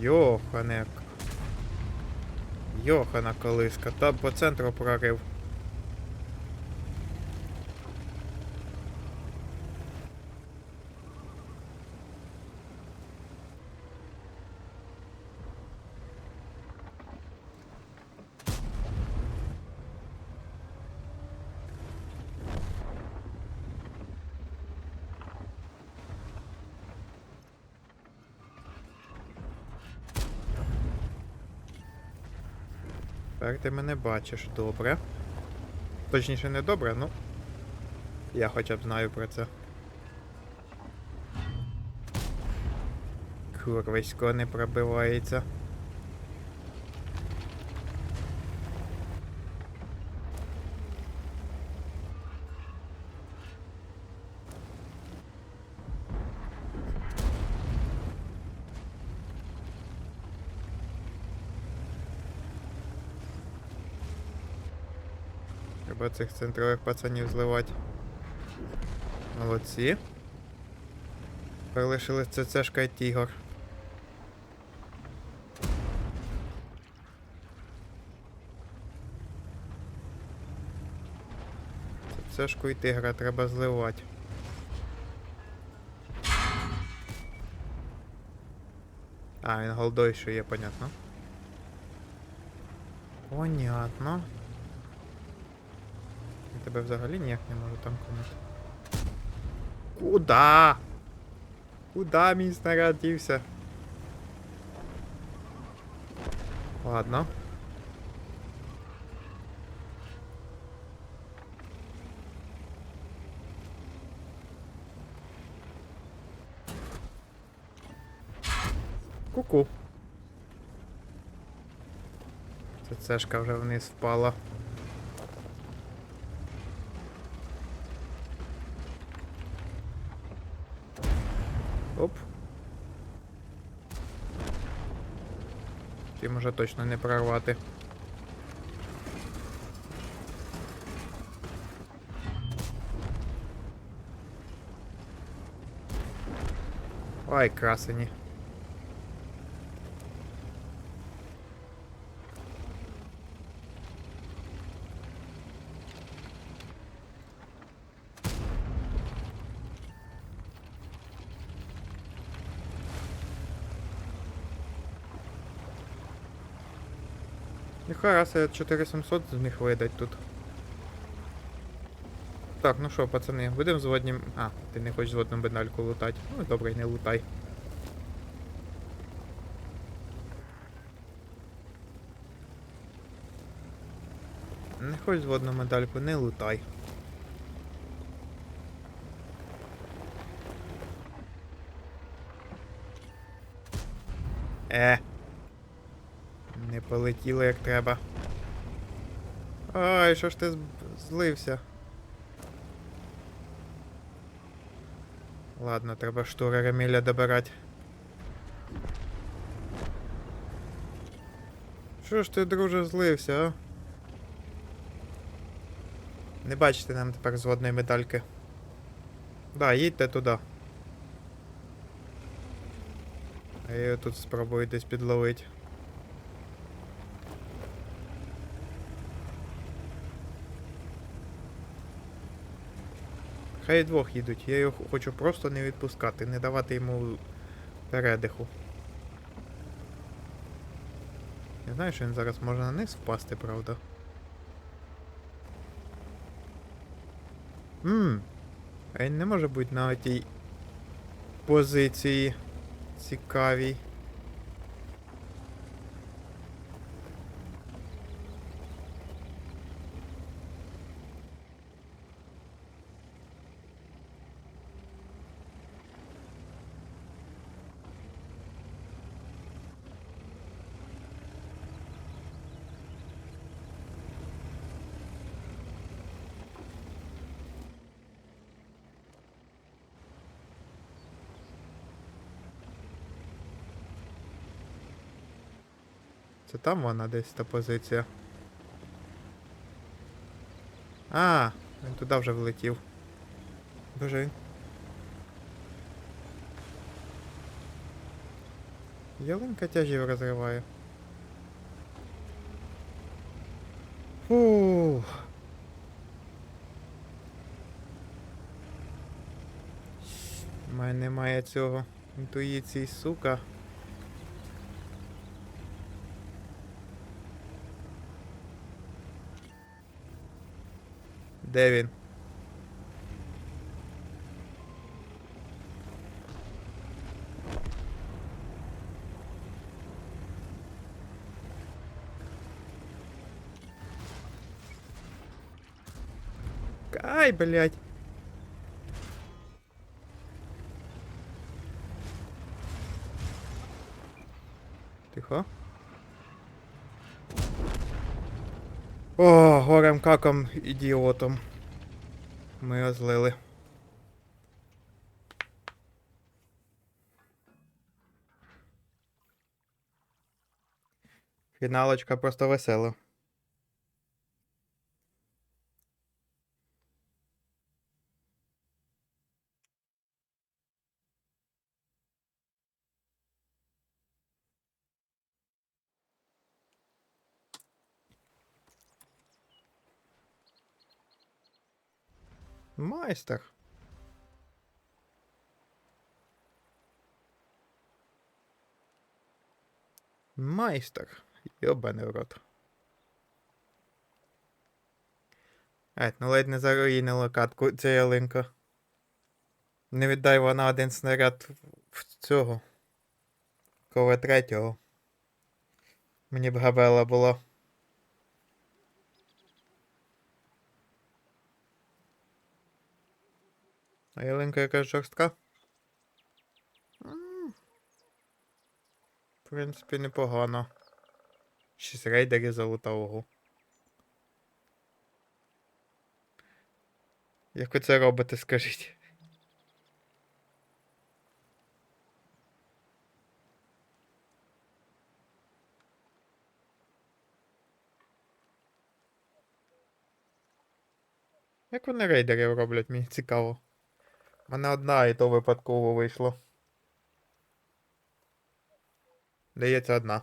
Йоханек. Йохана колиска. Там по центру прорив. Тепер ти мене бачиш, добре. Точніше, не добре, ну. Я хоча б знаю про це. Курвисько не пробивається. Треба цих центрових пацанів зливати. Молодці. Тепер лишились ЦЦшка і Тігр. ЦЦшку і тигра треба зливати. А, він голдой ще є, понятно. Понятно. Тебе взагалі ніяк не можу там комусь. Куда? Куда мій снаряд дівся? Ладно. Ку-ку. Це цешка вже вниз впала. Ті може точно не прорвати. Ой, красені. Нехай раз я 4700 з них видать тут. Так, ну що, пацани, будемо зводнім. А, ти не хочеш зводну бедальку лутати. Ну добре, не лутай. Не хочеш зводну медальку, не лутай. Е. Полетіло як треба. Ай, що ж ти злився? Ладно, треба штура Реміля добирати. Що ж ти, друже, злився, а? Не бачите нам тепер зводної медальки. Да, їдьте туди. А я тут спробую десь підловити. Хай двох їдуть, я його хочу просто не відпускати, не давати йому передиху. Я знаю, що він зараз може на низ впасти, правда. Ммм. А він не може бути на тій позиції цікавій. Це там вона десь та позиція. А, він туди вже влетів. Боже, Ялинка тяжів розриває. Фух. У мене немає цього інтуїції, сука. Де він? Ай, блядь. Тихо. О, горем каком ідіотом. Ми його злили. Фіналочка просто весела. Майстер. Майстер. Йобаний в рот. Ать, ну ледь не заруїнила катку ця ялинка. Не віддай вона один снаряд в цього. Коло третього. Мені б габела була. А ялинка якась жорстка. В принципі, непогано. Шість рейдерів золотого. Як ви це робите, скажіть? Як вони рейдерів роблять, мені цікаво. У мене одна і то випадково вийшло. Дається одна.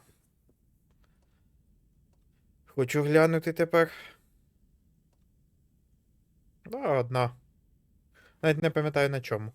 Хочу глянути тепер. Да, одна. Навіть не пам'ятаю на чому.